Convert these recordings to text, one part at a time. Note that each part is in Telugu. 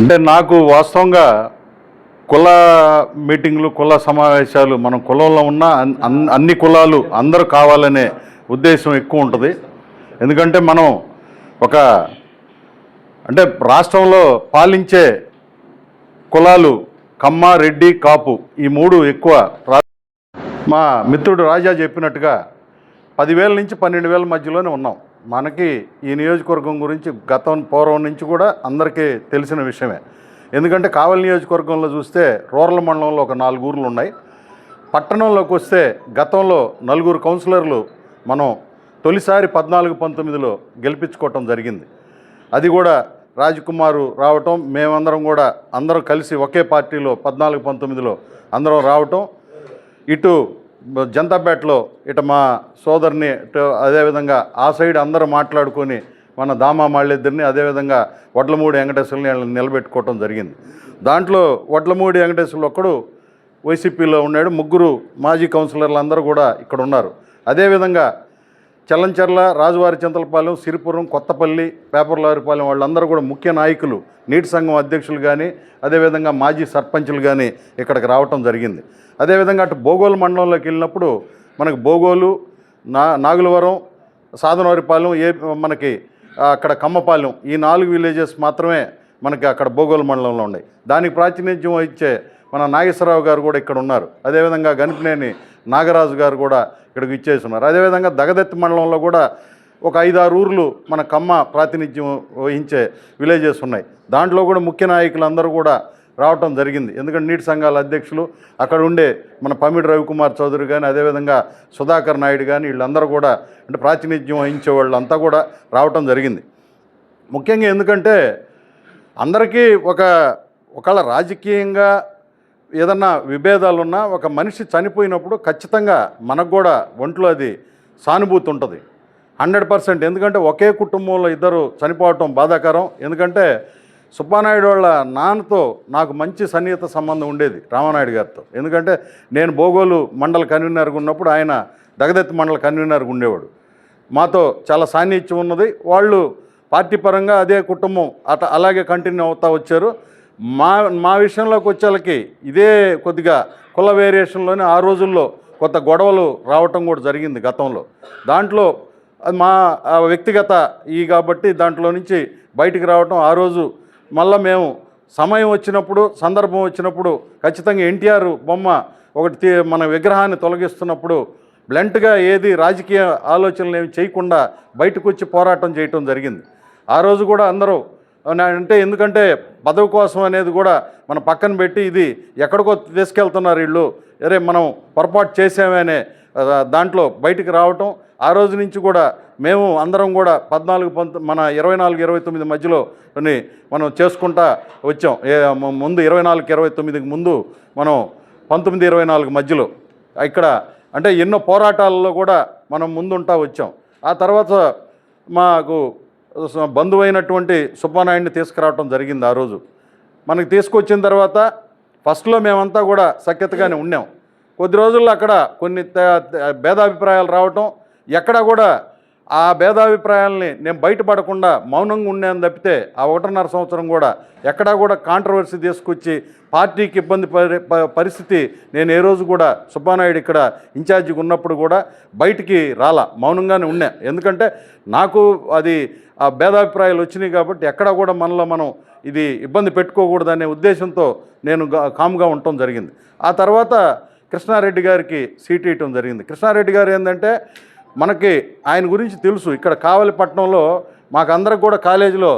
అంటే నాకు వాస్తవంగా కుల మీటింగ్లు కుల సమావేశాలు మనం కులంలో ఉన్న అన్- అన్- అన్ని కులాలు అందరూ కావాలనే ఉద్దేశం ఎక్కువ ఉంటుంది. ఎందుకంటే మనం ఒక అంటే రాష్ట్రంలో పాలించే కులాలు కమ్మ రెడ్డి కాపు ఈ మూడు ఎక్కువ. మా మిత్రుడు రాజా చెప్పినట్టుగా పదివేల నుంచి పన్నెండు వేల మధ్యలోనే ఉన్నాం. మనకి ఈ నియోజకవర్గం గురించి గతం పూర్వం నుంచి కూడా అందరికీ తెలిసిన విషయమే. ఎందుకంటే కావలి నియోజకవర్గంలో చూస్తే రూరల్ మండలంలో ఒక నాలుగు ఊర్లు ఉన్నాయి. పట్టణంలోకి వస్తే గతంలో నలుగురు కౌన్సిలర్లు మనం తొలిసారి పద్నాలుగు పంతొమ్మిదిలో గెలిపించుకోవటం జరిగింది. అది కూడా రాజకుమారు రావటం మేమందరం కూడా అందరం కలిసి ఒకే పార్టీలో పద్నాలుగు పంతొమ్మిదిలో అందరం రావటం. ఇటు జంతాపేటలో ఇటు మా సోదరిని ఇటు అదేవిధంగా ఆ సైడ్ అందరూ మాట్లాడుకొని మన దామా మాళ్ళిద్దరిని అదేవిధంగా వడ్లమూడి వెంకటేశ్వరుని వాళ్ళని నిలబెట్టుకోవటం జరిగింది. దాంట్లో వడ్లమూడి వెంకటేశ్వరులు ఒక్కడు వైసీపీలో ఉన్నాడు. ముగ్గురు మాజీ కౌన్సిలర్లు అందరూ కూడా ఇక్కడ ఉన్నారు. అదేవిధంగా చల్లంచెర్ల రాజువారి చింతలపాలెం సిరిపురం కొత్తపల్లి పేపర్లారిపాలెం వాళ్ళందరూ కూడా ముఖ్య నాయకులు నీటి సంఘం అధ్యక్షులు కానీ అదేవిధంగా మాజీ సర్పంచులు కానీ ఇక్కడికి రావటం జరిగింది. అదేవిధంగా అటు బోగోలు మండలంలోకి వెళ్ళినప్పుడు మనకు భోగోలు నా నాగులవరం సాధనవారిపాలెం ఏ మనకి అక్కడ కమ్మపాలెం ఈ నాలుగు విలేజెస్ మాత్రమే మనకి అక్కడ బోగోలు మండలంలో ఉన్నాయి. దానికి ప్రాతినిధ్యం ఇచ్చే మన నాగేశ్వరరావు గారు కూడా ఇక్కడ ఉన్నారు. అదేవిధంగా గనిపినేని నాగరాజు గారు కూడా ఇక్కడికి ఇచ్చేసి ఉన్నారు అదేవిధంగా దగదెత్తి మండలంలో కూడా ఒక ఐదారు ఊర్లు మన కమ్మ ప్రాతినిధ్యం వహించే విలేజెస్ ఉన్నాయి. దాంట్లో కూడా ముఖ్య నాయకులు అందరూ కూడా రావటం జరిగింది. ఎందుకంటే నీటి సంఘాల అధ్యక్షులు అక్కడ ఉండే మన పమిడి రవికుమార్ చౌదరి కానీ అదేవిధంగా సుధాకర్ నాయుడు కానీ వీళ్ళందరూ కూడా అంటే ప్రాతినిధ్యం వహించే వాళ్ళంతా కూడా రావటం జరిగింది. ముఖ్యంగా ఎందుకంటే అందరికీ ఒక ఒకళ్ళ రాజకీయంగా ఏదన్నా విభేదాలున్నా ఒక మనిషి చనిపోయినప్పుడు ఖచ్చితంగా మనకు కూడా ఒంట్లో అది సానుభూతి ఉంటుంది. Hundred percent. ఎందుకంటే ఒకే కుటుంబంలో ఇద్దరు చనిపోవటం బాధాకరం. ఎందుకంటే సుబ్బానాయుడు వాళ్ళ నాన్నతో నాకు మంచి సన్నిహిత సంబంధం ఉండేది రామానాయుడు గారితో. ఎందుకంటే నేను బోగోలు మండల కన్వీనర్గా ఉన్నప్పుడు ఆయన దగదత్తి మండల కన్వీనర్గా ఉండేవాడు. మాతో చాలా సాన్నిధ్యం ఉన్నది. వాళ్ళు పార్టీ పరంగా అదే కుటుంబం అట అలాగే కంటిన్యూ అవుతా వచ్చారు. మా మా విషయంలోకి వచ్చేళ్ళకి ఇదే కొద్దిగా కుల వేరియేషన్లోనే ఆ రోజుల్లో కొత్త గొడవలు రావటం కూడా జరిగింది గతంలో. దాంట్లో మా వ్యక్తిగత ఈ కాబట్టి దాంట్లో నుంచి బయటికి రావటం ఆ రోజు మళ్ళీ మేము సమయం వచ్చినప్పుడు సందర్భం వచ్చినప్పుడు ఖచ్చితంగా ఎన్టీఆర్ బొమ్మ ఒకటి తీ- మన విగ్రహాన్ని తొలగిస్తున్నప్పుడు బ్లంట్గా ఏది రాజకీయ ఆలోచనలు ఏమి చేయకుండా బయటకు వచ్చి పోరాటం చేయటం జరిగింది. ఆ రోజు కూడా అందరూ అంటే ఎందుకంటే పదవి కోసం అనేది కూడా మన పక్కన పెట్టి ఇది ఎక్కడికో తీసుకెళ్తున్నారు వీళ్ళు. అరే మనం పొరపాటు చేసామనే దాంట్లో బయటికి రావటం ఆ రోజు నుంచి కూడా మేము అందరం కూడా పద్నాలుగు పంత మన ఇరవై నాలుగు ఇరవై తొమ్మిది మధ్యలో మనం చేసుకుంటా వచ్చాం. ఏ ముందు ఇరవై నాలుగు ఇరవై తొమ్మిదికి ముందు మనం పంతొమ్మిది ఇరవై నాలుగు మధ్యలో ఇక్కడ అంటే ఎన్నో పోరాటాలలో కూడా మనం ముందుంటా వచ్చాం. ఆ తర్వాత మాకు బంధువైనటువంటి సుబ్బానాయుడిని తీసుకురావటం జరిగింది ఆ రోజు. మనకి తీసుకొచ్చిన తర్వాత ఫస్ట్లో మేమంతా కూడా సఖ్యతగానే ఉన్నాం. కొద్ది రోజుల్లో అక్కడ కొన్ని భేదాభిప్రాయాలు రావటం ఎక్కడ కూడా ఆ భేదాభిప్రాయాలని నేను బయటపడకుండా మౌనంగా ఉన్నాను తప్పితే ఆ ఒకటిన్నర సంవత్సరం కూడా ఎక్కడా కూడా కాంట్రవర్సీ తీసుకొచ్చి పార్టీకి ఇబ్బంది పరి- పరిస్థితి నేను ఏ రోజు కూడా సుబ్బానాయుడు ఇక్కడ ఇన్ఛార్జిగా ఉన్నప్పుడు కూడా బయటికి రాలా మౌనంగానే ఉన్నా. ఎందుకంటే నాకు అది ఆ భేదాభిప్రాయాలు వచ్చినాయి కాబట్టి ఎక్కడా కూడా మనలో మనం ఇది ఇబ్బంది పెట్టుకోకూడదనే ఉద్దేశంతో నేను కామ్గా ఉండటం జరిగింది. ఆ తర్వాత కృష్ణారెడ్డి గారికి సీట్ ఇవ్వటం జరిగింది. కృష్ణారెడ్డి గారు ఏంటంటే మనకి ఆయన గురించి తెలుసు. ఇక్కడ కావలిపట్నంలో మాకు అందరికి కూడా కాలేజీలో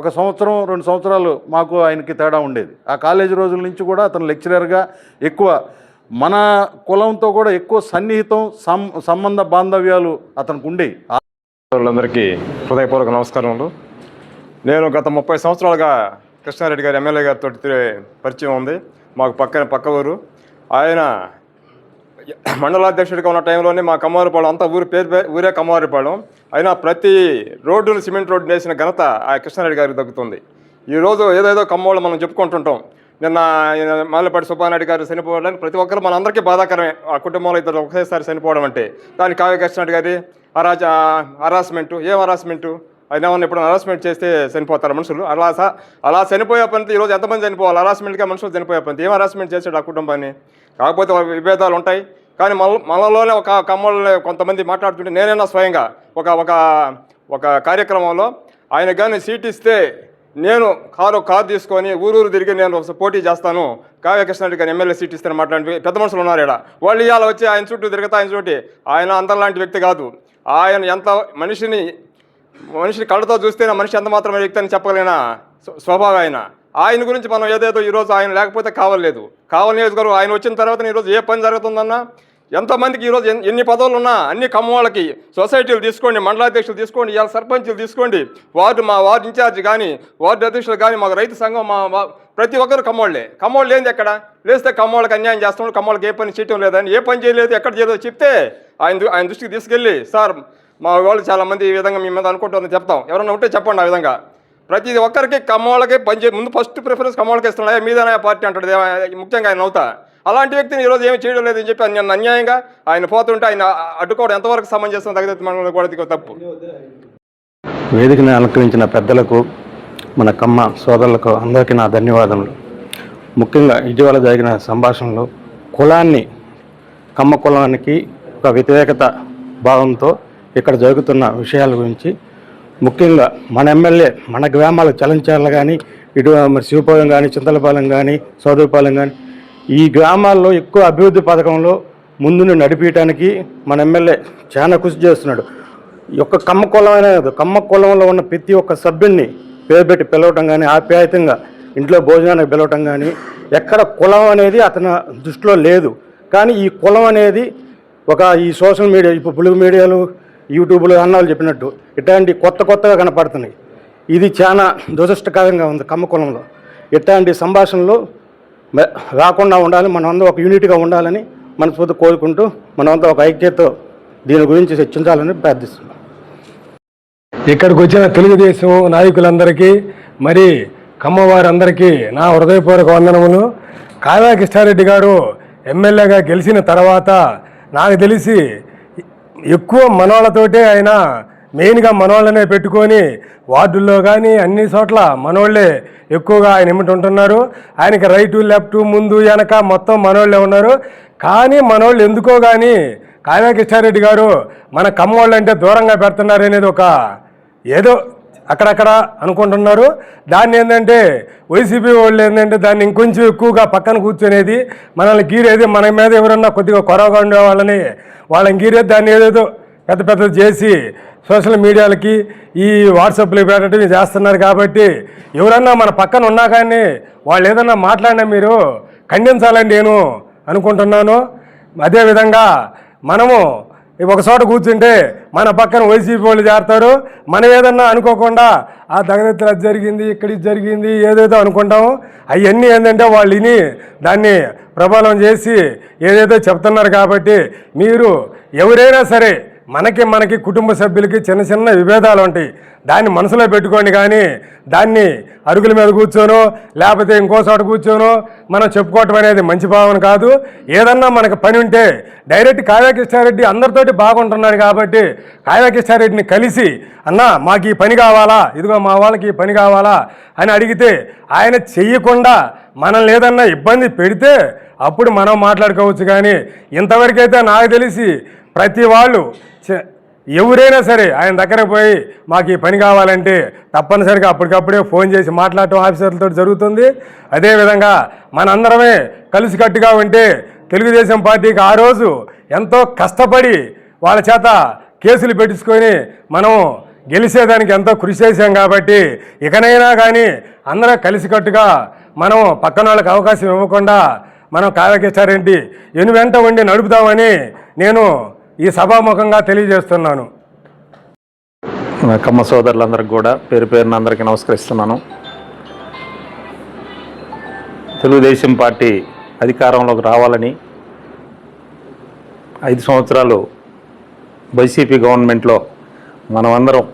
ఒక సంవత్సరం రెండు సంవత్సరాలు మాకు ఆయనకి తేడా ఉండేది. ఆ కాలేజీ రోజుల నుంచి కూడా అతను లెక్చరర్గా ఎక్కువ మన కులంతో కూడా ఎక్కువ సన్నిహితం సం సంబంధ బాంధవ్యాలు అతనికి ఉండేవి వాళ్ళందరికీ హృదయపూర్వక నమస్కారములు. నేను గత ముప్పై సంవత్సరాలుగా కృష్ణారెడ్డి గారు ఎమ్మెల్యే గారితో పరిచయం ఉంది. మాకు పక్కన పక్క ఊరు. ఆయన మండలాధ్యక్షుడిగా ఉన్న టైంలోనే మా కమ్మవారిపాళెం అంతా ఊరి పేరు ఊరే కమ్మవారిపాళెం అయినా ప్రతి రోడ్డును సిమెంట్ రోడ్డు వేసిన ఘనత ఆ కృష్ణారెడ్డి గారికి దక్కుతుంది. ఈరోజు ఏదేదో కమ్మోళ్ళు మనం చెప్పుకుంటుంటాం. నిన్న ఆయన మాలపాటి సుబ్బారెడ్డి గారు చనిపోవడానికి ప్రతి ఒక్కరు మనందరికీ బాధాకరమే. ఆ కుటుంబంలో ఇద్దరు ఒకేసారి చనిపోవడం అంటే. దానికి కావ్య కృష్ణారెడ్డి గారి అరాజ హరాస్మెంటు ఏం హరాస్మెంటు? అయినా మనం ఇప్పుడు హరాస్మెంట్ చేస్తే చనిపోతారు మనుషులు. అలా అలా చనిపోయే పని ఈరోజు ఎంతమంది చనిపోవాలి? హరాస్మెంట్గా మనుషులు చనిపోయే పని ఏం హరాస్మెంట్ చేశాడు ఆ కుటుంబాన్ని? కాకపోతే విభేదాలు ఉంటాయి. కానీ మన మనలోనే ఒక కమ్మల్లో కొంతమంది మాట్లాడుతుంటే నేనైనా స్వయంగా ఒక ఒక ఒక కార్యక్రమంలో ఆయన కానీ సీట్ ఇస్తే నేను కారు కారు తీసుకొని ఊరూరు తిరిగి నేను ఒకసారి పోటీ చేస్తాను. కావ్య గారు గారిని ఎమ్మెల్యే సీట్ ఇస్తాను మాట్లాడి పెద్ద మనుషులు ఉన్నారు ఇక్కడ వాళ్ళు ఇవాళ వచ్చి ఆయన చుట్టూ తిరుగుతా ఆయన చుట్టూ. ఆయన అందరిలాంటి వ్యక్తి కాదు. ఆయన ఎంత మనిషిని మనిషిని కళ్ళతో చూస్తేనే మనిషి ఎంత మాత్రమే వ్యక్తి అని చెప్పగలిగిన స్వభావం ఆయన. ఆయన గురించి మనం ఏదేదో ఈరోజు ఆయన లేకపోతే కావలేదు. కావాలి నియోజకవర్గం ఆయన వచ్చిన తర్వాత ఈరోజు ఏ పని జరుగుతుందన్నా ఎంతమందికి ఈరోజు ఎన్ని పదవులు ఉన్నా అన్ని కమ్మవాళ్ళకి సొసైటీలు తీసుకోండి మండలాధ్యక్షులు తీసుకోండి ఇవాళ సర్పంచులు తీసుకోండి వార్డు మా వార్డు ఇన్ఛార్జ్ కానీ వార్డు అధ్యక్షులు కానీ మాకు రైతు సంఘం మా ప్రతి ఒక్కరు కమ్మోళ్ళే కమ్మోళ్ళు ఏంది ఎక్కడ? లేస్తే కమ్మోళ్ళకి అన్యాయం చేస్తున్నాడు కమ్మోళ్ళకి ఏ పని చేయటం లేదని ఏ పని చేయలేదు ఎక్కడ చేయలేదు చెప్తే ఆయన దు- ఆయన దృష్టికి తీసుకెళ్ళి సార్ మా వాళ్ళు చాలా మంది ఈ విధంగా మీ మీద అనుకుంటుందని చెప్తాం. ఎవరన్నా ఉంటే చెప్పండి ఆ విధంగా. ప్రతి ఒక్కరికి కమ్మోళ్ళకి పనిచే ముందు ఫస్ట్ ప్రిఫరెన్స్ కమ్మోళ్ళకి ఇస్తున్నాయి మీదనే పార్టీ అంటాడు. ముఖ్యంగా ఆయన అవుతా అలాంటి వ్యక్తిని ఈరోజు ఏమి చేయడం లేదని చెప్పి ఆయన అన్యాయంగా ఆయన పోతుంటే ఆయన అడ్డుకోవడం ఎంతవరకు సమంజసం తగ్గదు మనం కూడా తప్పు. వేదికను అలంకరించిన పెద్దలకు మన కమ్మ సోదరులకు అందరికీ నా ధన్యవాదములు. ముఖ్యంగా ఇటీవల జరిగిన సంభాషణలో కులాన్ని కమ్మ కులానికి ఒక వ్యతిరేకత భావంతో ఇక్కడ జరుగుతున్న విషయాల గురించి ముఖ్యంగా మన ఎమ్మెల్యే మన గ్రామాల చలంచాల కానీ ఇటు మరి శివపాలెం కానీ చింతలపాలెం కానీ సోదరపాలెం కానీ ఈ గ్రామాల్లో ఎక్కువ అభివృద్ధి పథకంలో ముందుని నడిపించడానికి మన ఎమ్మెల్యే చాలా కృషి చేస్తున్నాడు. యొక్క కమ్మ కులం అనే కాదు, కమ్మ కులంలో ఉన్న ప్రతి ఒక్క సభ్యుడిని పేరు పెట్టి పిలవటం కానీ ఆప్యాయతంగా ఇంట్లో భోజనానికి పిలవటం కానీ ఎక్కడ కులం అనేది అతని దృష్టిలో లేదు. కానీ ఈ కులం అనేది ఒక ఈ సోషల్ మీడియా ఇప్పుడు పులుగు మీడియాలు యూట్యూబ్లో అన్నాళ్ళు చెప్పినట్టు ఇట్లాంటి కొత్త కొత్తగా కనపడుతున్నాయి. ఇది చాలా దురదృష్టకరంగా ఉంది కమ్మకులంలో ఇట్లాంటి సంభాషణలు రాకుండా ఉండాలి మనమంతా ఒక యూనిట్గా ఉండాలని మనస్ఫూర్తి కోరుకుంటూ మనమంతా ఒక ఐక్యతతో దీని గురించి చర్చించాలని ప్రార్థిస్తున్నాం. ఇక్కడికి వచ్చిన తెలుగుదేశం నాయకులందరికీ మరి కమ్మవారందరికీ నా హృదయపూర్వక వందనములు. కావ్యా కృష్ణారెడ్డి గారు ఎమ్మెల్యేగా గెలిచిన తర్వాత నాకు తెలిసి ఎక్కువ మనోళ్ళతోటే ఆయన మెయిన్గా మనోళ్ళనే పెట్టుకొని వార్డుల్లో కానీ అన్ని చోట్ల మనోళ్ళే ఎక్కువగా ఆయన ఎమ్మటి ఉంటున్నారు. ఆయనకి రైటు లెఫ్ట్ ముందు వెనక మొత్తం మనోళ్ళే ఉన్నారు. కానీ మనోళ్ళు ఎందుకో కానీ కావ్యా కృష్ణారెడ్డి గారు మన కమ్మోళ్ళు అంటే దూరంగా పెడుతున్నారు అనేది ఒక ఏదో అక్కడక్కడ అనుకుంటున్నారు. దాన్ని ఏంటంటే వైసీపీ వాళ్ళు ఏంటంటే దాన్ని ఇంకొంచెం ఎక్కువగా పక్కన కూర్చునేది మనల్ని గీరేది మన మీద ఎవరన్నా కొద్దిగా కొరవగా ఉండే వాళ్ళని వాళ్ళని గీరేది దాన్ని ఏదేదో పెద్ద పెద్దది చేసి సోషల్ మీడియాలకి ఈ వాట్సాప్లో పెట్టడం చేస్తున్నారు కాబట్టి ఎవరన్నా మన పక్కన ఉన్నా కానీ వాళ్ళు ఏదన్నా మాట్లాడినా మీరు ఖండించాలని నేను అనుకుంటున్నాను. అదేవిధంగా మనము ఒక చోట కూర్చుంటే మన పక్కన వైసీపీ వాళ్ళు చేరతారు. మనం ఏదన్నా అనుకోకుండా ఆ దగ్గర అది జరిగింది ఇక్కడ జరిగింది ఏదైతే అనుకుంటాము. అవన్నీ ఏంటంటే వాళ్ళు విని దాన్ని ప్రబలం చేసి ఏదైతే చెప్తున్నారు కాబట్టి మీరు ఎవరైనా సరే మనకి మనకి కుటుంబ సభ్యులకి చిన్న చిన్న విభేదాలు ఉంటాయి. దాన్ని మనసులో పెట్టుకోండి కానీ దాన్ని అరుగుల మీద కూర్చోను లేకపోతే ఇంకో చోట మనం చెప్పుకోవటం అనేది మంచి భావన కాదు. ఏదన్నా మనకు పని ఉంటే డైరెక్ట్ కావ్యకృష్ణారెడ్డి అందరితోటి బాగుంటున్నాడు కాబట్టి కావ్యకృష్ణారెడ్డిని కలిసి అన్న మాకు ఈ పని కావాలా? ఇదిగో మా వాళ్ళకి ఈ పని కావాలా? అని అడిగితే ఆయన చెయ్యకుండా మనల్ని ఏదన్నా ఇబ్బంది పెడితే అప్పుడు మనం మాట్లాడుకోవచ్చు. కానీ ఇంతవరకైతే నాకు తెలిసి ప్రతి వాళ్ళు ఎవరైనా సరే ఆయన దగ్గర పోయి మాకు ఈ పని కావాలంటే తప్పనిసరిగా అప్పటికప్పుడే ఫోన్ చేసి మాట్లాడటం ఆఫీసర్లతో జరుగుతుంది. అదేవిధంగా మనందరమే కలిసికట్టుగా ఉంటే తెలుగుదేశం పార్టీకి ఆ రోజు ఎంతో కష్టపడి వాళ్ళ చేత కేసులు పెట్టించుకొని మనం గెలిచేదానికి ఎంతో కృషి చేశాం కాబట్టి ఇకనైనా కానీ అందరం కలిసికట్టుగా మనం పక్కన వాళ్ళకి అవకాశం ఇవ్వకుండా మనం కావ్యకృష్ణారెడ్డి ఎను వెంట ఉండి నడుపుతామని నేను ఈ సభాముఖంగా తెలియజేస్తున్నాను. కమ్మ సోదరులందరికీ కూడా పేరు పేరున అందరికీ నమస్కరిస్తున్నాను. తెలుగుదేశం పార్టీ అధికారంలోకి రావాలని ఐదు సంవత్సరాలు వైసీపీ గవర్నమెంట్లో మనమందరం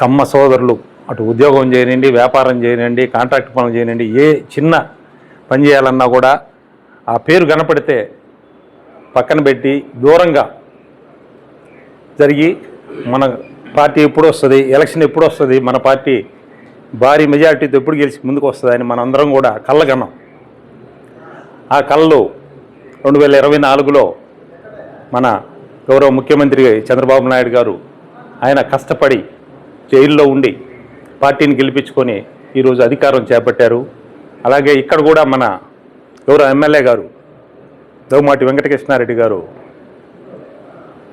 కమ్మ సోదరులు అటు ఉద్యోగం చేయనండి వ్యాపారం చేయనండి కాంట్రాక్ట్ పనులు చేయనండి ఏ చిన్న పని చేయాలన్నా కూడా ఆ పేరు కనపడితే పక్కన పెట్టి దూరంగా జరిగి మన పార్టీ ఎప్పుడు వస్తుంది? ఎలక్షన్ ఎప్పుడు వస్తుంది? మన పార్టీ భారీ మెజారిటీతో ఎప్పుడు గెలిచి ముందుకు వస్తుందని మనందరం కూడా కళ్ళగన్నాం. ఆ కళ్ళు రెండు వేల ఇరవై నాలుగులో మన గౌరవ ముఖ్యమంత్రి చంద్రబాబు నాయుడు గారు ఆయన కష్టపడి జైల్లో ఉండి పార్టీని గెలిపించుకొని ఈరోజు అధికారం చేపట్టారు. అలాగే ఇక్కడ కూడా మన గౌరవ ఎమ్మెల్యే గారు దౌమాటి వెంకటకృష్ణారెడ్డి గారు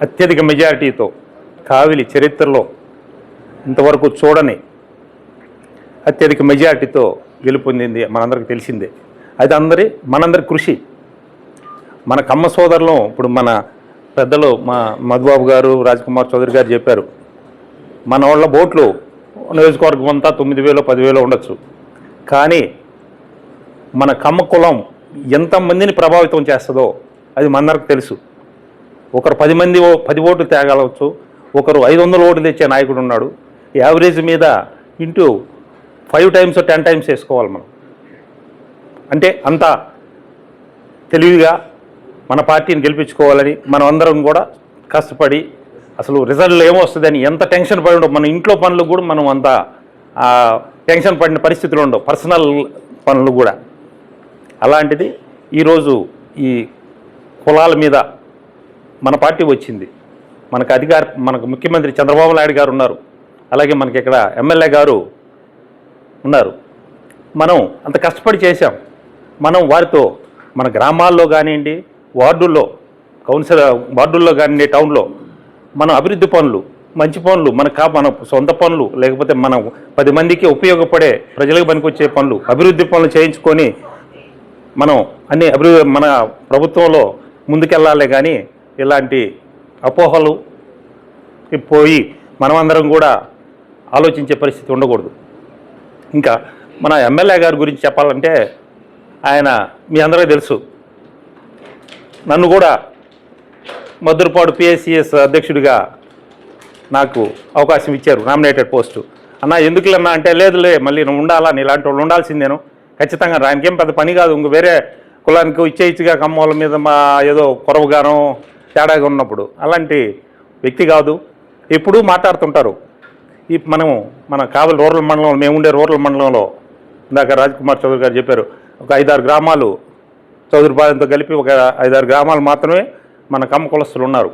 అత్యధిక మెజారిటీతో కావిలి చరిత్రలో ఇంతవరకు చూడని అత్యధిక మెజారిటీతో గెలుపొందింది మనందరికి తెలిసిందే. అది అందరి మనందరి కృషి. మన కమ్మ సోదరులు ఇప్పుడు మన పెద్దలు మా మధుబాబు గారు రాజ్కుమార్ చౌదరి గారు చెప్పారు మన వాళ్ళ బోట్లు నియోజకవర్గం అంతా తొమ్మిది వేలు పదివేలు ఉండొచ్చు. కానీ మన కమ్మ కులం ఎంతమందిని ప్రభావితం చేస్తుందో అది మనందరికి తెలుసు. ఒకరు పది మంది ఓ- పది ఓట్లు తేగలవచ్చు ఒకరు ఐదు వందల ఓట్లు తెచ్చే నాయకుడు ఉన్నాడు. యావరేజ్ మీద into five times ten times వేసుకోవాలి మనం. అంటే అంత తెలివిగా మన పార్టీని గెలిపించుకోవాలని మనం అందరం కూడా కష్టపడి అసలు రిజల్ట్లు ఏమొస్తుందని ఎంత టెన్షన్ పడి ఉండవు. మన ఇంట్లో పనులు కూడా మనం అంత టెన్షన్ పడిన పరిస్థితులు ఉండవు. పర్సనల్ పనులు కూడా. అలాంటిది ఈరోజు ఈ కులాల మీద మన పార్టీ వచ్చింది. మనకు అధికార మనకు ముఖ్యమంత్రి చంద్రబాబు నాయుడు గారు ఉన్నారు. అలాగే మనకి ఇక్కడ ఎమ్మెల్యే గారు ఉన్నారు. మనం అంత కష్టపడి చేశాం. మనం వారితో మన గ్రామాల్లో కానివ్వండి వార్డుల్లో కౌన్సిల్ వార్డుల్లో కానివ్వండి టౌన్లో మన అభివృద్ధి పనులు మంచి పనులు మన కా మన సొంత పనులు లేకపోతే మనం పది మందికి ఉపయోగపడే ప్రజలకు పనికొచ్చే పనులు అభివృద్ధి పనులు చేయించుకొని మనం అన్ని అభివృద్ధి మన ప్రభుత్వంలో ముందుకెళ్ళాలి కానీ ఇలాంటి అపోహలు పోయి మనమందరం కూడా ఆలోచించే పరిస్థితి ఉండకూడదు. ఇంకా మన ఎమ్మెల్యే గారి గురించి చెప్పాలంటే ఆయన మీ అందరికీ తెలుసు. నన్ను కూడా మధురపాడు పిఎస్సిఎస్ అధ్యక్షుడిగా నాకు అవకాశం ఇచ్చారు నామినేటెడ్ పోస్టు. అన్న ఎందుకులన్నా అంటే లేదులే మళ్ళీ నువ్వు ఉండాలా? నీ ఇలాంటి వాళ్ళు ఉండాల్సిందేను ఖచ్చితంగా ఆయనకేం పెద్ద పని కాదు. ఇంక వేరే కులానికి ఇచ్చే ఇచ్చిగా కమ్మోళ్ళ మీద మా ఏదో కొరవగానో తేడాగా ఉన్నప్పుడు అలాంటి వ్యక్తి కాదు. ఎప్పుడూ మాట్లాడుతుంటారు. ఈ మనము మన కావలి రూరల్ మండలంలో మేము ఉండే రూరల్ మండలంలో ఇందాక రాజ్కుమార్ చౌదరి గారు చెప్పారు ఒక ఐదారు గ్రామాలు చౌదరి చౌదరిపాలెంతో కలిపి ఒక ఐదారు గ్రామాలు మాత్రమే మన కమ్మ కులస్తులు ఉన్నారు.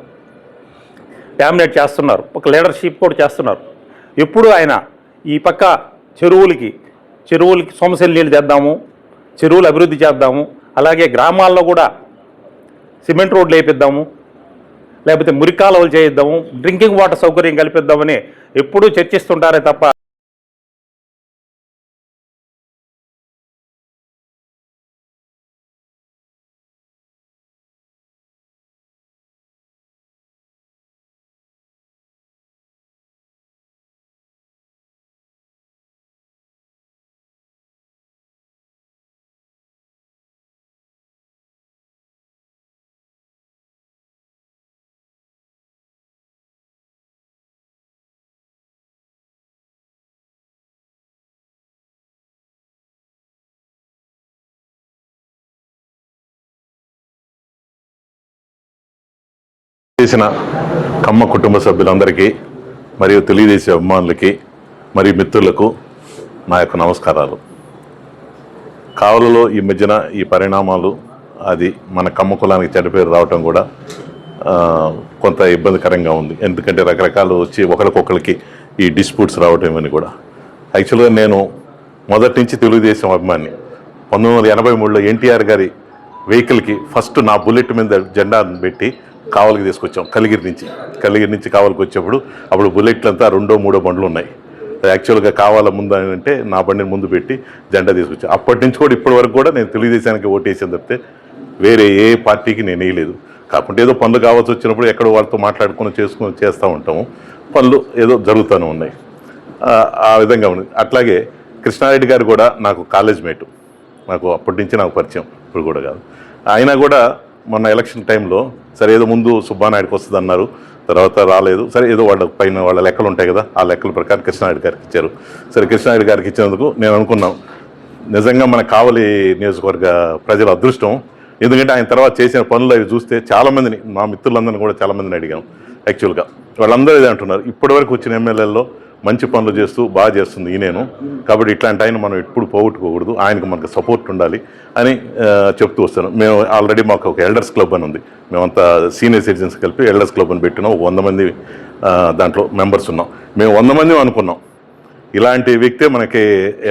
డామినేట్ చేస్తున్నారు. ఒక లీడర్షిప్ కూడా చేస్తున్నారు. ఎప్పుడు ఆయన ఈ పక్క చెరువులకి చెరువులకి సోమశిల నీళ్ళు తెద్దాము చెరువులు అభివృద్ధి చేద్దాము అలాగే గ్రామాల్లో కూడా సిమెంట్ రోడ్లు వేపిద్దాము లేకపోతే మురికాలవలు చేయిద్దాము డ్రింకింగ్ వాటర్ సౌకర్యం కల్పిద్దామని ఎప్పుడూ చర్చిస్తుంటారే తప్ప చేసిన కమ్మ కుటుంబ సభ్యులందరికీ మరియు తెలియజేసే అభిమానులకి మరియు మిత్రులకు నా యొక్క నమస్కారాలు. కావలలో ఈ మధ్యన ఈ పరిణామాలు అది మన కమ్మ కులానికి చెడ్డ పేరు రావటం కూడా కొంత ఇబ్బందికరంగా ఉంది. ఎందుకంటే రకరకాలు వచ్చి ఒకరికొకరికి ఈ డిస్ప్యూట్స్ రావటం ఇవన్నీ కూడా. యాక్చువల్గా నేను మొదటి నుంచి తెలుగుదేశం అభిమాని. పంతొమ్మిది వందల ఎనభై మూడులో ఎన్టీఆర్ గారి వెహికల్కి ఫస్ట్ నా బుల్లెట్ మీద జెండా పెట్టి కావలికి తీసుకొచ్చాం. కలిగిరి నుంచి. కలిగిరి నుంచి కావలికి వచ్చేప్పుడు అప్పుడు బుల్లెట్లంతా రెండో మూడో బండ్లు ఉన్నాయి. యాక్చువల్గా కావాల ముందు అని అంటే నా బండిని ముందు పెట్టి జెండా తీసుకొచ్చాను అప్పటి నుంచి కూడా ఇప్పటి వరకు కూడా నేను తెలుగుదేశానికి ఓటేసాను తప్పితే వేరే ఏ పార్టీకి నేను వేయలేదు. కాకుండా ఏదో పనులు కావాల్సి వచ్చినప్పుడు ఎక్కడో వాళ్ళతో మాట్లాడుకొని చేసుకొని చేస్తూ ఉంటాము. పనులు ఏదో జరుగుతూనే ఉన్నాయి. ఆ, విధంగా ఉంది. అట్లాగే కృష్ణారెడ్డి గారు కూడా నాకు కాలేజ్ మేటు. నాకు అప్పటి నుంచి నాకు పరిచయం. ఇప్పుడు కూడా కాదు. ఆయన కూడా మొన్న ఎలక్షన్ టైంలో సరే ఏదో ముందు సుబ్బానాయుడికి వస్తుంది అన్నారు తర్వాత రాలేదు. సరే ఏదో వాళ్ళ పైన వాళ్ళ లెక్కలు ఉంటాయి కదా ఆ లెక్కల ప్రకారం కృష్ణాయుడు గారికి ఇచ్చారు. సరే కృష్ణాయుడు గారికి ఇచ్చినందుకు నేను అనుకున్నాం. నిజంగా మన కావలి నియోజకవర్గ ప్రజల అదృష్టం ఎందుకంటే ఆయన తర్వాత చేసిన పనులు అవి చూస్తే చాలామందిని మా మిత్రులందరినీ కూడా చాలామందిని అడిగాం. యాక్చువల్గా వాళ్ళందరూ ఇదే అంటున్నారు. ఇప్పటివరకు వచ్చిన ఎమ్మెల్యేల్లో మంచి పనులు చేస్తూ బాగా చేస్తుంది ఈయనేను. కాబట్టి ఇట్లాంటి ఆయన మనం ఎప్పుడు పోగొట్టుకోకూడదు. ఆయనకు మనకు సపోర్ట్ ఉండాలి అని చెప్తూ వస్తాను. మేము ఆల్రెడీ మాకు ఒక ఎల్డర్స్ క్లబ్ అని ఉంది. మేమంతా సీనియర్ సిటిజన్స్ కలిపి ఎల్డర్స్ క్లబ్ అని పెట్టినాం. ఒక వంద మంది దాంట్లో మెంబర్స్ ఉన్నాం. మేము వంద మంది అనుకున్నాం. ఇలాంటి వ్యక్తే మనకి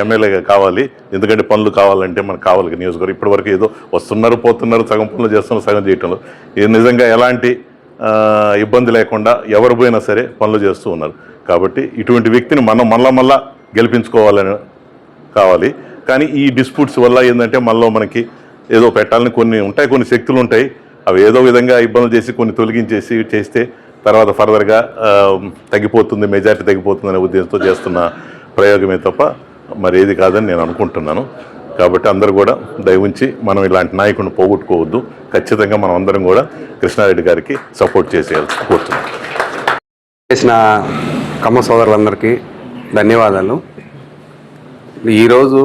ఎమ్మెల్యేగా కావాలి. ఎందుకంటే పనులు కావాలంటే మనకు కావాలి నియోజకవర్గం. ఇప్పటి వరకు ఏదో వస్తున్నారు పోతున్నారు సగం పనులు చేస్తున్నారు సగం చేయటంలో. ఇది నిజంగా ఎలాంటి ఇబ్బంది లేకుండా ఎవరు పోయినా సరే పనులు చేస్తూ ఉన్నారు. కాబట్టి ఇటువంటి వ్యక్తిని మనం మళ్ళా మళ్ళా గెలిపించుకోవాలని కావాలి. కానీ ఈ డిస్ప్యూట్స్ వల్ల ఏంటంటే మనలో మనకి ఏదో పెట్టాలని కొన్ని ఉంటాయి కొన్ని శక్తులు ఉంటాయి. అవి ఏదో విధంగా ఇబ్బందులు చేసి కొన్ని తొలగించేసి చేస్తే తర్వాత ఫర్దర్గా తగ్గిపోతుంది మెజారిటీ తగ్గిపోతుంది అనే ఉద్దేశంతో చేస్తున్న ప్రయోగమే తప్ప మరి ఏది కాదని నేను అనుకుంటున్నాను. కాబట్టి అందరూ కూడా దయవుంచి మనం ఇలాంటి నాయకుడిని పోగొట్టుకోవద్దు. ఖచ్చితంగా మనం అందరం కూడా కృష్ణారెడ్డి గారికి సపోర్ట్ చేసేయాలి కోరుతున్నాం చేసిన కమ్మ సోదరులందరికీ ధన్యవాదాలు. ఈరోజు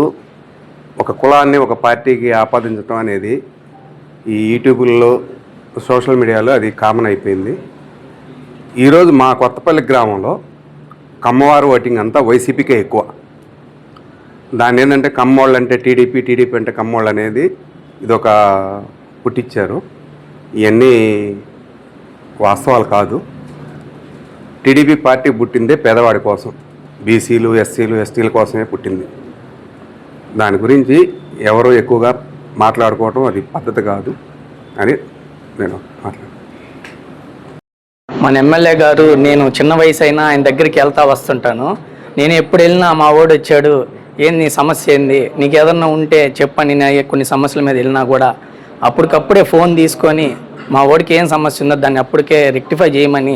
ఒక కులాన్ని ఒక పార్టీకి ఆపాదించడం అనేది ఈ యూట్యూబ్లో సోషల్ మీడియాలో అది కామన్ అయిపోయింది. ఈరోజు మా కొత్తపల్లి గ్రామంలో కమ్మవారు ఓటింగ్ అంతా వైసీపీకే ఎక్కువ. దాన్ని ఏంటంటే కమ్మోళ్ళు అంటే టీడీపీ టీడీపీ అంటే కమ్మోళ్ళు అనేది ఇది ఒక పుట్టించారు ఇవన్నీ వాస్తవాలు కాదు. టీడీపీ పార్టీ పుట్టిందే పేదవాడి కోసం. బీసీలు ఎస్సీలు ఎస్టీల కోసమే పుట్టింది. దాని గురించి ఎవరు ఎక్కువగా మాట్లాడుకోవటం అది పద్ధతి కాదు అని నేను మాట్లాడు మన ఎమ్మెల్యే గారు నేను చిన్న వయసు అయినా ఆయన దగ్గరికి వెళ్తా వస్తుంటాను. నేను ఎప్పుడు వెళ్ళినా మా ఓడు వచ్చాడు ఏంది నీ సమస్య ఏంది? నీకు ఏదన్నా ఉంటే చెప్పని నేను కొన్ని సమస్యల మీద వెళ్ళినా కూడా. అప్పటికప్పుడే ఫోన్ తీసుకొని మా ఓడికి ఏం సమస్య ఉందో దాన్ని అప్పటికే రెక్టిఫై చేయమని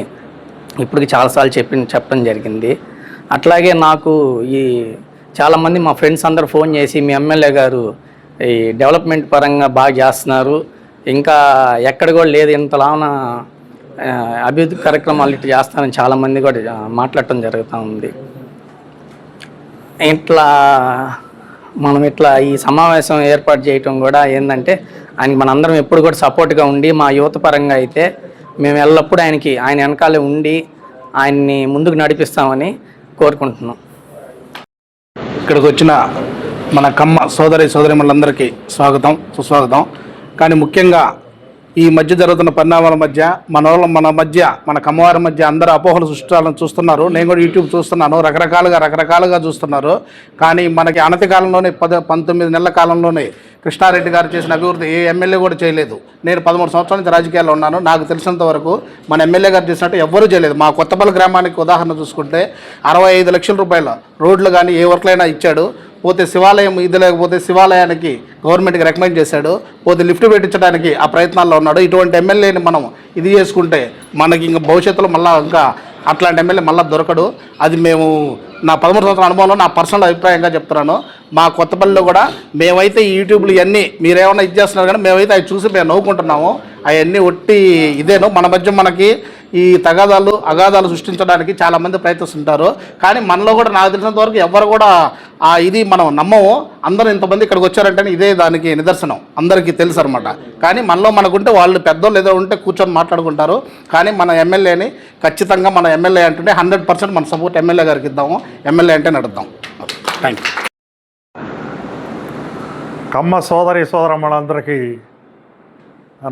ఇప్పటికి చాలాసార్లు చెప్పి చెప్పడం జరిగింది. అట్లాగే నాకు ఈ చాలామంది మా ఫ్రెండ్స్ అందరు ఫోన్ చేసి మీ ఎమ్మెల్యే గారు ఈ డెవలప్మెంట్ పరంగా బాగా చేస్తున్నారు. ఇంకా ఎక్కడ కూడా లేదు ఇంతలాన అభివృద్ధి కార్యక్రమాలు ఇట్లా చేస్తానని చాలామంది కూడా మాట్లాడటం జరుగుతూ ఉంది. ఇట్లా మనం ఇట్లా ఈ సమావేశం ఏర్పాటు చేయటం కూడా ఏంటంటే ఆయనకి మనందరం ఎప్పుడు కూడా సపోర్ట్గా ఉండి మా యువత పరంగా అయితే మేము ఎల్లప్పుడూ ఆయనకి ఆయన వెనకాలే ఉండి ఆయన్ని ముందుకు నడిపిస్తామని కోరుకుంటున్నాం. ఇక్కడికి వచ్చిన మన కమ్మ సోదరి సోదరిమణులందరికీ స్వాగతం సుస్వాగతం. కానీ ముఖ్యంగా ఈ మధ్య జరుగుతున్న పరిణామాల మధ్య మన మన మధ్య మన కమ్మవారి మధ్య అందరూ అపోహలు సృష్టించాలని చూస్తున్నారు. నేను కూడా యూట్యూబ్ చూస్తున్నాను. రకరకాలుగా రకరకాలుగా చూస్తున్నారు. కానీ మనకి అనతి కాలంలోనే పద పంతొమ్మిది నెలల కాలంలోనే కృష్ణారెడ్డి గారు చేసిన అభివృద్ధి ఏ ఎమ్మెల్యే కూడా చేయలేదు. నేను పదమూడు సంవత్సరాల నుంచి రాజకీయాల్లో ఉన్నాను. నాకు తెలిసినంత వరకు మన ఎమ్మెల్యే గారు చేసినట్టు ఎవ్వరూ చేయలేదు. మా కొత్తపల్లి గ్రామానికి ఉదాహరణ చూసుకుంటే అరవై ఐదు లక్షల రూపాయల రోడ్లు కానీ ఏ వర్క్లైనా ఇచ్చాడు. పోతే శివాలయం ఇది లేకపోతే శివాలయానికి గవర్నమెంట్కి రికమెండ్ చేశాడు. పోతే లిఫ్ట్ పెట్టించడానికి ఆ ప్రయత్నాల్లో ఉన్నాడు. ఇటువంటి ఎమ్మెల్యేని మనం ఇది చేసుకుంటే మనకి ఇంకా భవిష్యత్తులో మళ్ళీ ఇంకా అట్లాంటి ఎమ్మెల్యే మళ్ళీ దొరకడు. అది మేము నా పదమూడు సంవత్సరాల అనుభవంలో నా పర్సనల్ అభిప్రాయంగా చెప్తున్నాను. మా కొత్తపల్లిలో కూడా మేమైతే యూట్యూబ్లు ఇవన్నీ మీరేమైనా ఇది చేస్తున్నారు కానీ మేమైతే అవి చూసి మేము నవ్వుకుంటున్నాము. అవన్నీ ఒట్టి ఇదేను. మన మధ్య మనకి ఈ తగాదాలు అగాధాలు సృష్టించడానికి చాలామంది ప్రయత్నిస్తుంటారు. కానీ మనలో కూడా నాకు తెలిసినంత వరకు ఎవరు కూడా ఆ ఇది మనం నమ్మము. అందరూ ఇంతమంది ఇక్కడికి వచ్చారంటే ఇదే దానికి నిదర్శనం. అందరికీ తెలుసు అనమాట కానీ మనలో మనకుంటే వాళ్ళు పెద్దోళ్ళు ఏదో ఉంటే కూర్చొని మాట్లాడుకుంటారు. కానీ మన ఎమ్మెల్యేని ఖచ్చితంగా మన ఎమ్మెల్యే అంటుంటే హండ్రెడ్ పర్సెంట్ మన సపోర్ట్ ఎమ్మెల్యే గారికి ఇద్దాము. ఎమ్మెల్యే అంటే నడుద్దాం. థ్యాంక్ యూ కమ్మ సోదరి సోదరమ్మలందరికీ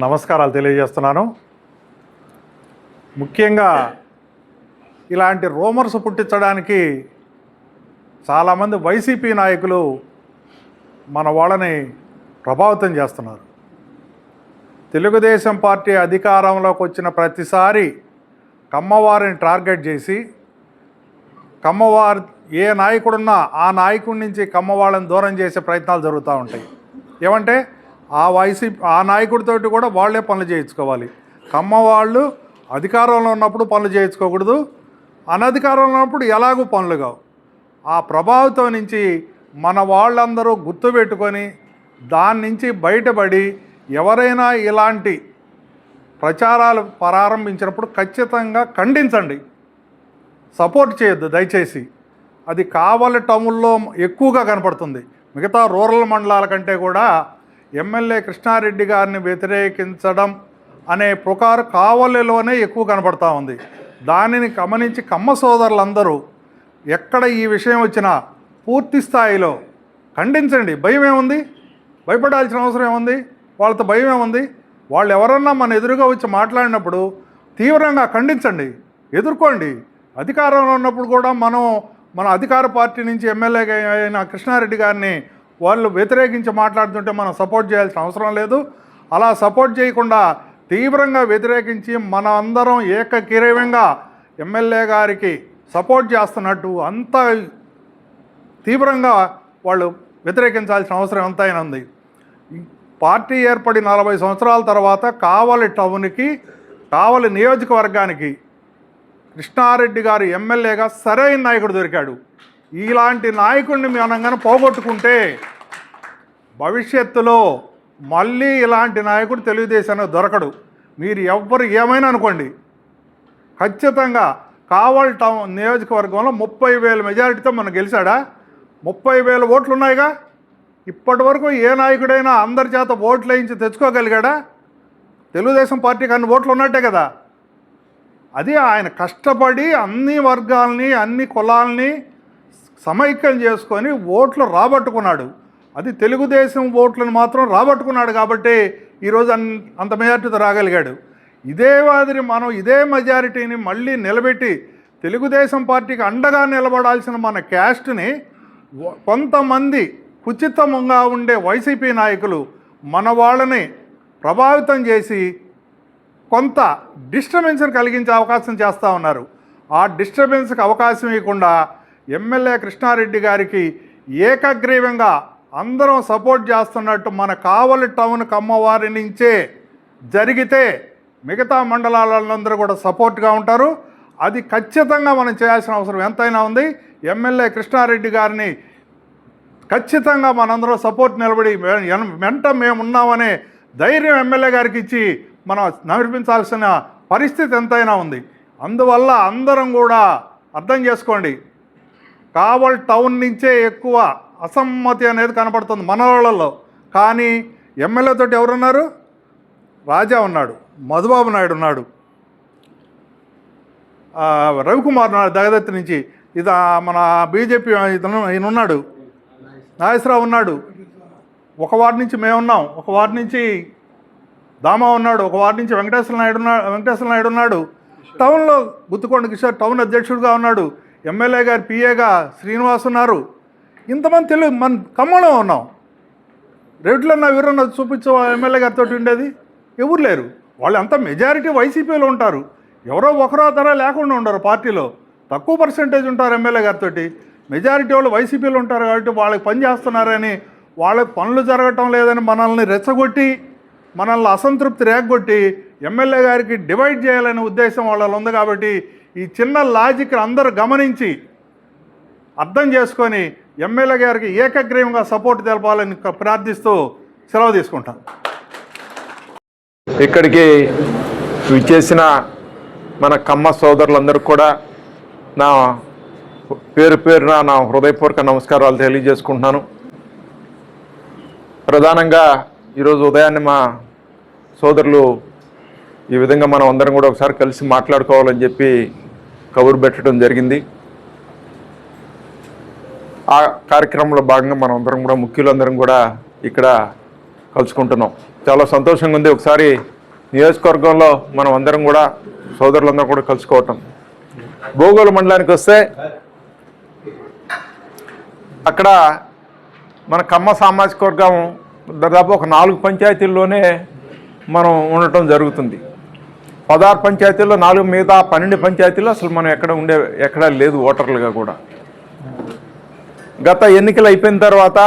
నమస్కారాలు తెలియజేస్తున్నాను. ముఖ్యంగా ఇలాంటి రూమర్స్ పుట్టించడానికి చాలామంది వైసీపీ నాయకులు మన వాళ్ళని ప్రభావితం చేస్తున్నారు. తెలుగుదేశం పార్టీ అధికారంలోకి వచ్చిన ప్రతిసారి కమ్మవారిని టార్గెట్ చేసి కమ్మవారి ఏ నాయకుడున్నా ఆ నాయకుడి నుంచి కమ్మవాళ్ళని దూరం చేసే ప్రయత్నాలు జరుగుతూ ఉంటాయి. ఏమంటే ఆ వైసీపీ ఆ నాయకుడితోటి కూడా వాళ్ళే పనులు చేయించుకోవాలి. కమ్మవాళ్ళు అధికారంలో ఉన్నప్పుడు పనులు చేయించుకోకూడదు. అనధికారంలో ఉన్నప్పుడు ఎలాగూ పనులు కావు. ఆ ప్రభావితం నుంచి మన వాళ్ళందరూ గుర్తుపెట్టుకొని దాని నుంచి బయటపడి ఎవరైనా ఇలాంటి ప్రచారాలు ప్రారంభించినప్పుడు ఖచ్చితంగా ఖండించండి. సపోర్ట్ చేయొద్దు దయచేసి. అది కావలి టౌన్లో ఎక్కువగా కనపడుతుంది. మిగతా రూరల్ మండలాల కంటే కూడా ఎమ్మెల్యే కృష్ణారెడ్డి గారిని వ్యతిరేకించడం అనే పుకారు కావలిలోనే ఎక్కువ కనపడతా ఉంది. దానిని గమనించి కమ్మ సోదరులందరూ ఎక్కడ ఈ విషయం వచ్చినా పూర్తి స్థాయిలో ఖండించండి. భయం ఏముంది? భయపడాల్సిన అవసరం ఏముంది? వాళ్ళతో భయం ఏముంది? వాళ్ళు ఎవరన్నా మన ఎదురుగా వచ్చి మాట్లాడినప్పుడు తీవ్రంగా ఖండించండి. ఎదుర్కోండి. అధికారంలో ఉన్నప్పుడు కూడా మనం మన అధికార పార్టీ నుంచి ఎమ్మెల్యేగా అయిన కృష్ణారెడ్డి గారిని వాళ్ళు వ్యతిరేకించి మాట్లాడుతుంటే మనం సపోర్ట్ చేయాల్సిన అవసరం లేదు. అలా సపోర్ట్ చేయకుండా తీవ్రంగా వ్యతిరేకించి మన అందరం ఏకగ్రీవంగా ఎమ్మెల్యే గారికి సపోర్ట్ చేస్తున్నట్టు అంత తీవ్రంగా వాళ్ళు వ్యతిరేకించాల్సిన అవసరం ఎంతైనా ఉంది. పార్టీ ఏర్పడి నలభై సంవత్సరాల తర్వాత కావలి టౌన్కి కావలి నియోజకవర్గానికి కృష్ణారెడ్డి గారు ఎమ్మెల్యేగా సరైన నాయకుడు దొరికాడు. ఇలాంటి నాయకుడిని మనం కానీ పోగొట్టుకుంటే భవిష్యత్తులో మళ్ళీ ఇలాంటి నాయకుడు తెలుగుదేశానికి దొరకడు. మీరు ఎవ్వరు ఏమైనా అనుకోండి. ఖచ్చితంగా కావల్ టౌన్ నియోజకవర్గంలో ముప్పై వేల మెజారిటీతో మనం గెలిచాడా? ముప్పై వేల ఓట్లు ఉన్నాయిగా? ఇప్పటి వరకు ఏ నాయకుడైనా అందరి చేత ఓట్లు వేయించి తెచ్చుకోగలిగాడా? తెలుగుదేశం పార్టీకి అన్ని ఓట్లు ఉన్నట్టే కదా. అది ఆయన కష్టపడి అన్ని వర్గాల్ని అన్ని కులాల్ని సమైక్యం చేసుకొని ఓట్లు రాబట్టుకున్నాడు. అది తెలుగుదేశం ఓట్లను మాత్రం రాబట్టుకున్నాడు కాబట్టి ఈరోజు అన్ అంత మెజార్టీతో రాగలిగాడు. ఇదే మాదిరి మనం ఇదే మెజారిటీని మళ్ళీ నిలబెట్టి తెలుగుదేశం పార్టీకి అండగా నిలబడాల్సిన మన క్యాస్ట్ని కొంతమంది కుచితంగా ఉండే వైసీపీ నాయకులు మన వాళ్ళని ప్రభావితం చేసి కొంత డిస్టర్బెన్స్ని కలిగించే అవకాశం చేస్తూ ఉన్నారు. ఆ డిస్టర్బెన్స్కి అవకాశం ఇవ్వకుండా ఎమ్మెల్యే కృష్ణారెడ్డి గారికి ఏకగ్రీవంగా అందరం సపోర్ట్ చేస్తున్నట్టు మన కావలి టౌన్ కమ్మవారి నుంచే జరిగితే మిగతా మండలాలందరూ కూడా సపోర్ట్గా ఉంటారు. అది ఖచ్చితంగా మనం చేయాల్సిన అవసరం ఎంతైనా ఉంది. ఎమ్మెల్యే కృష్ణారెడ్డి గారిని ఖచ్చితంగా మనందరం సపోర్ట్ నిలబడి వెంట మేము ఉన్నామనే ధైర్యం ఎమ్మెల్యే గారికి ఇచ్చి మనం నడిపించాల్సిన పరిస్థితి ఎంతైనా ఉంది. అందువల్ల అందరం కూడా అర్థం చేసుకోండి. కావల్ టౌన్ నుంచే ఎక్కువ అసమ్మతి అనేది కనపడుతుంది మన కానీ ఎమ్మెల్యే తోటి ఎవరున్నారు? రాజా ఉన్నాడు మధుబాబు నాయుడు ఉన్నాడు. రవికుమార్ ఉన్నాడు దగదత్తి నుంచి ఇది మన బీజేపీ ఇతను ఈయన ఉన్నాడు. నాగేశ్వరరావు ఉన్నాడు. ఒక వార్డు నుంచి మేము ఉన్నాం. ఒక వార్డు నుంచి దామా ఉన్నాడు. ఒక వార్డు నుంచి వెంకటేశ్వర నాయుడు ఉన్నాడు వెంకటేశ్వర నాయుడు ఉన్నాడు. టౌన్లో గుత్తుకొండ కిషోర్ టౌన్ అధ్యక్షుడిగా ఉన్నాడు. ఎమ్మెల్యే గారు పిఏగా శ్రీనివాస్ ఉన్నారు. ఇంతమంది తెలుగు మన ఖమ్మంలో ఉన్నాం. రెడ్లన్నా ఎవరన్నా చూపించు ఎమ్మెల్యే గారితో ఉండేది. ఎవరు లేరు. వాళ్ళంతా మెజారిటీ వైసీపీలో ఉంటారు. ఎవరో ఒకరో ధర లేకుండా ఉండరు పార్టీలో. తక్కువ పర్సెంటేజ్ ఉంటారు ఎమ్మెల్యే గారితో మెజారిటీ వాళ్ళు వైసీపీలో ఉంటారు కాబట్టి వాళ్ళకి పని చేస్తున్నారని వాళ్ళకి పనులు జరగటం లేదని మనల్ని రెచ్చగొట్టి మనల్ని అసంతృప్తి రేగొట్టి ఎమ్మెల్యే గారికి డివైడ్ చేయాలనే ఉద్దేశం వాళ్ళలో ఉంది కాబట్టి ఈ చిన్న లాజిక్ అందరూ గమనించి అర్థం చేసుకొని ఎమ్మెల్యే గారికి ఏకగ్రీవంగా సపోర్ట్ తెలపాలని ప్రార్థిస్తూ సెలవు తీసుకుంటాను ఇక్కడికి విచ్చేసిన మన కమ్మ సోదరులందరూ కూడా నా పేరు పేరున నా హృదయపూర్వక నమస్కారాలు తెలియజేసుకుంటున్నాను. ప్రధానంగా ఈరోజు ఉదయాన్నే మా సోదరులు ఈ విధంగా మనం అందరం కూడా ఒకసారి కలిసి మాట్లాడుకోవాలని చెప్పి కబురు పెట్టడం జరిగింది. ఆ కార్యక్రమంలో భాగంగా మనం అందరం కూడా ముఖ్యులందరం కూడా ఇక్కడ కలుసుకుంటున్నాం. చాలా సంతోషంగా ఉంది. ఒకసారి నియోజకవర్గంలో మనం అందరం కూడా సోదరులందరం కూడా కలుసుకోవటం. భూగోళ మండలానికి వస్తే అక్కడ మన కమ్మ సామాజిక వర్గం దాదాపు ఒక నాలుగు పంచాయతీల్లోనే మనం ఉండటం జరుగుతుంది. పదహారు పంచాయతీల్లో నాలుగు మిగతా పన్నెండు పంచాయతీల్లో అసలు మనం ఎక్కడ ఉండే ఎక్కడా లేదు ఓటర్లుగా కూడా. గత ఎన్నికలు అయిపోయిన తర్వాత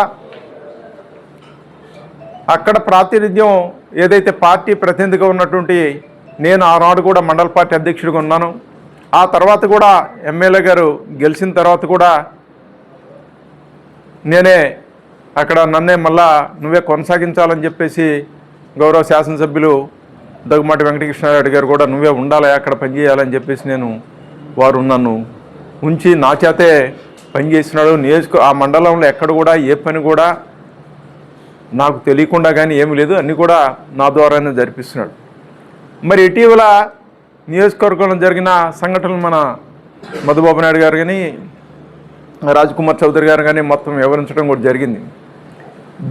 అక్కడ ప్రాతినిధ్యం ఏదైతే పార్టీ ప్రతినిధిగా ఉన్నటువంటి నేను ఆనాడు కూడా మండల పార్టీ అధ్యక్షుడిగా ఉన్నాను. ఆ తర్వాత కూడా ఎమ్మెల్యే గారు గెలిచిన తర్వాత కూడా నేనే అక్కడ నన్నే మళ్ళా నువ్వే కొనసాగించాలని చెప్పేసి గౌరవ శాసనసభ్యులు దగ్గుమాటి వెంకటకృష్ణారెడ్డి గారు కూడా నువ్వే ఉండాలి అక్కడ పనిచేయాలని చెప్పేసి నేను వారు నన్ను ఉంచి నా చేతే పనిచేసినాడు నియోజక ఆ మండలంలో ఎక్కడ కూడా ఏ పని కూడా నాకు తెలియకుండా కానీ ఏమీ లేదు. అన్నీ కూడా నా ద్వారానే జరిపిస్తున్నాడు. మరి ఇటీవల నియోజకవర్గంలో జరిగిన సంఘటనలు మన మధుబాబు నాయుడు గారు కానీ రాజ్కుమార్ చౌదరి గారు కానీ మొత్తం వివరించడం కూడా జరిగింది.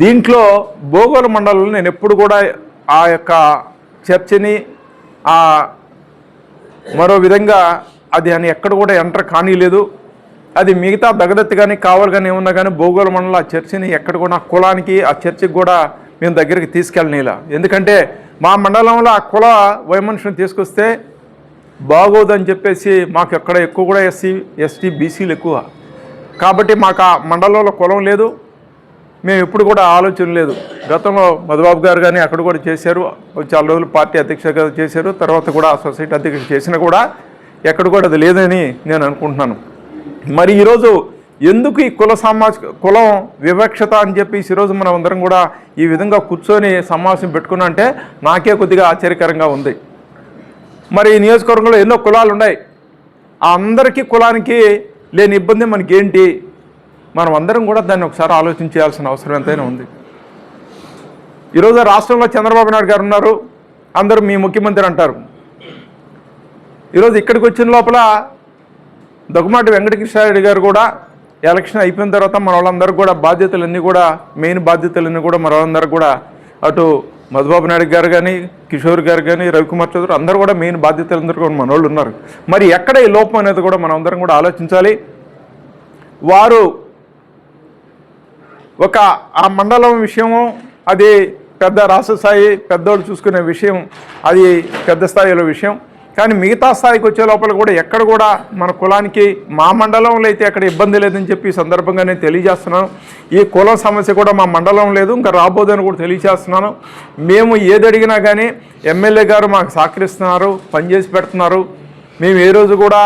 దీంట్లో భూగోళ మండలంలో నేను ఎప్పుడు కూడా ఆ యొక్క చర్చని ఆ మరో విధంగా అది అని ఎక్కడ కూడా ఎంటర్ కానీ లేదు అది మిగతా దగదత్తి కానీ కావాలి కానీ ఏమన్నా కానీ భూగోళ మండలం ఆ చర్చిని ఎక్కడ కూడా కులానికి ఆ చర్చికి కూడా మేము దగ్గరికి తీసుకెళ్ళనీలా. ఎందుకంటే మా మండలంలో ఆ కుల వైమనుషుని తీసుకొస్తే బాగోదని చెప్పేసి మాకు ఎక్కడ ఎక్కువ కూడా ఎస్సీ ఎస్టీ బీసీలు ఎక్కువ. కాబట్టి మాకు ఆ మండలంలో కులం లేదు. మేము ఎప్పుడు కూడా ఆలోచన లేదు. గతంలో మధుబాబు గారు కానీ అక్కడ కూడా చేశారు. చాలా రోజులు పార్టీ అధ్యక్షగా చేశారు. తర్వాత కూడా సొసైటీ అధ్యక్షుడు చేసినా కూడా ఎక్కడ కూడా అది లేదని నేను అనుకుంటున్నాను. మరి ఈరోజు ఎందుకు ఈ కుల సామాజిక కులం వివక్షత అని చెప్పేసి ఈరోజు మనం అందరం కూడా ఈ విధంగా కూర్చొని సమావేశం పెట్టుకున్నా అంటే నాకే కొద్దిగా ఆశ్చర్యకరంగా ఉంది. మరి ఈ నియోజకవర్గంలో ఎన్నో కులాలు ఉన్నాయి. ఆ అందరికీ కులానికి లేని ఇబ్బంది మనకేంటి? మనం అందరం కూడా దాన్ని ఒకసారి ఆలోచించాల్సిన అవసరం ఎంతైనా ఉంది. ఈరోజు రాష్ట్రంలో చంద్రబాబు నాయుడు గారు ఉన్నారు. అందరూ మీ ముఖ్యమంత్రి అంటారు. ఈరోజు ఇక్కడికి వచ్చిన లోపల దగ్గుమాటి వెంకటకృష్ణారెడ్డి గారు కూడా ఎలక్షన్ అయిపోయిన తర్వాత మన వాళ్ళందరూ కూడా బాధ్యతలన్నీ కూడా మెయిన్ బాధ్యతలన్నీ కూడా మన వాళ్ళందరూ కూడా అటు మధుబాబు నాయుడు గారు కానీ కిషోర్ గారు కానీ రవికుమార్ చౌదరి అందరూ కూడా మెయిన్ బాధ్యతలందరూ కూడా మన వాళ్ళు ఉన్నారు. మరి ఎక్కడ ఈ లోపం అనేది కూడా మనం అందరం కూడా ఆలోచించాలి. వారు ఒక ఆ మండలం విషయము అది పెద్ద రాష్ట్ర స్థాయి పెద్దోళ్ళు చూసుకునే విషయం అది పెద్ద స్థాయిలో విషయం. కానీ మిగతా స్థాయికి వచ్చే లోపల కూడా ఎక్కడ కూడా మన కులానికి మా మండలంలో అయితే ఎక్కడ ఇబ్బంది లేదని చెప్పి ఈ సందర్భంగా నేను తెలియజేస్తున్నాను. ఈ కులం సమస్య కూడా మా మండలం లేదు ఇంకా రాబోదని కూడా తెలియజేస్తున్నాను. మేము ఏది అడిగినా కానీ ఎమ్మెల్యే గారు మాకు సహకరిస్తున్నారు పనిచేసి పెడుతున్నారు. మేము ఏ రోజు కూడా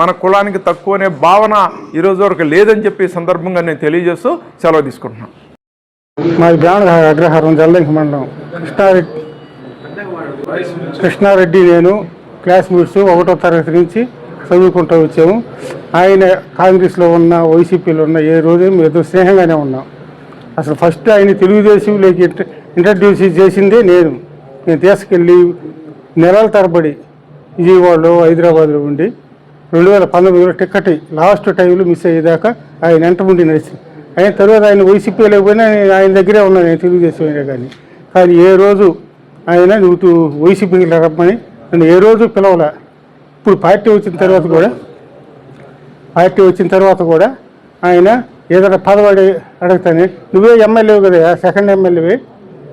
మన కులానికి తక్కువ అనే భావన ఈరోజు వరకు లేదని చెప్పి సందర్భంగా నేను తెలియజేస్తూ సెలవు తీసుకుంటున్నాను. మాది బ్రాహ్మణ అగ్రహారం జల్లంకి మండలం. కృష్ణారెడ్డి కృష్ణారెడ్డి నేను క్లాస్మేట్స్ ఒకటో తరగతి నుంచి చదువుకుంటూ వచ్చాము. ఆయన కాంగ్రెస్లో ఉన్న వైసీపీలో ఉన్న ఏ రోజు మేము స్నేహంగానే ఉన్నాం. అసలు ఫస్ట్ ఆయన తెలుగుదేశంలోకి ఇంట్రడ్యూస్ చేసిందే నేను. నేను తీసుకెళ్ళి నెలల తరబడి విజయవాడలో హైదరాబాద్లో ఉండి రెండు వేల పంతొమ్మిదిలో టికెట్ లాస్ట్ టైంలో మిస్ అయ్యేదాకా ఆయన వెంట ఉండి నడిచి ఆయన తర్వాత ఆయన వైసీపీ లేకపోయినా నేను ఆయన దగ్గరే ఉన్నాను నేను తెలుగుదేశం అయినా కానీ. కానీ ఏ రోజు ఆయన నువ్వు వైసీపీకి రమ్మని నన్ను ఏ రోజు పిలవలే. ఇప్పుడు పార్టీ వచ్చిన తర్వాత కూడా పార్టీ వచ్చిన తర్వాత కూడా ఆయన ఏదైనా పదవాడి అడుగుతాను నువ్వే ఎమ్మెల్యే కదా సెకండ్ ఎమ్మెల్యేవి.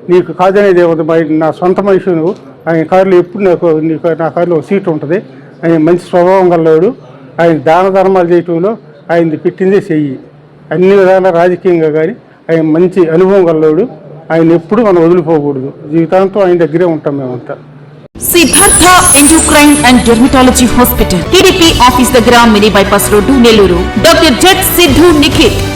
నీకు కాదనేది ఏముంది? నా సొంత మనిషి నువ్వు. ఆయన కారులో ఎప్పుడు నాకు నీకు నా కారులో ఒక ఉంటుంది. ఆయన మంచి స్వభావం గలవాడు. ఆయన దాన ధర్మాలు చేయటంలో ఆయనది పెట్టిందే చెయ్యి. అన్ని విధాల రాజకీయంగా కానీ ఆయన మంచి అనుభవం గలవాడు. ఆయన ఎప్పుడు మనం వదిలిపోకూడదు. జీవితాంతం ఆయన దగ్గరే ఉంటాం మేమంతా. Siddhartha endocrine and dermatology hospital. TDP office దగ్గర mini bypass road Nellore. Doctor jet Siddhu Nikhith